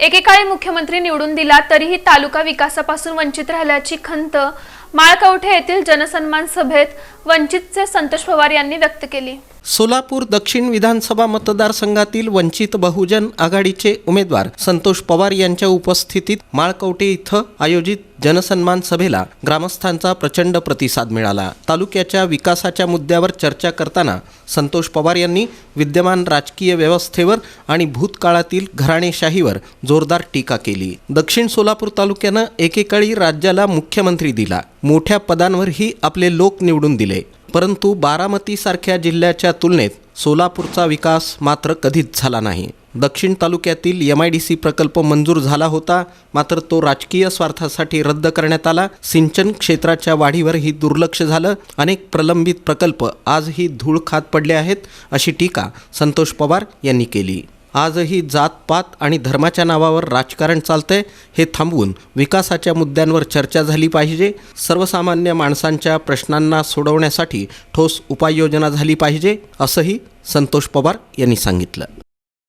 एकेकाळी मुख्यमंत्री निवडून दिला तरीही तालुका विकासापासून वंचित राहिल्याची खंत माळकवठे येथील जनसन्मान सभेत वंचितचे संतोष पवार यांनी व्यक्त केली. सोलापूर दक्षिण विधानसभा मतदारसंघातील वंचित बहुजन आघाडीचे उमेदवार संतोष पवार यांच्या उपस्थितीत माळकवटे इथं आयोजित जनसन्मान सभेला ग्रामस्थांचा प्रचंड प्रतिसाद मिळाला. तालुक्याच्या विकासाच्या मुद्द्यावर चर्चा करताना संतोष पवार यांनी विद्यमान राजकीय व्यवस्थेवर आणि भूतकाळातील घराणेशाहीवर जोरदार टीका केली. दक्षिण सोलापूर तालुक्यानं एकेकाळी राज्याला मुख्यमंत्री दिला. मोठ्या पदांवरही आपले लोक निवडून दिले. परंतु बारामतीसारख्या जिल्ह्याच्या तुलनेत सोलापूरचा विकास मात्र कधीच झाला नाही. दक्षिण तालुक्यातील एम आय डी सी प्रकल्प मंजूर झाला होता मात्र तो राजकीय स्वार्थासाठी रद्द करण्यात आला. सिंचन क्षेत्राच्या वाढीवरही दुर्लक्ष झालं. अनेक प्रलंबित प्रकल्प आजही धूळ खात पडले आहेत अशी टीका संतोष पवार यांनी केली. आजही जातपात आणि धर्माच्या नावावर राजकारण चालतंय हे थांबवून विकासाच्या मुद्द्यांवर चर्चा झाली पाहिजे. सर्वसामान्य माणसांच्या प्रश्नांना सोडवण्यासाठी ठोस उपाययोजना झाली पाहिजे असंही संतोष पवार यांनी सांगितलं.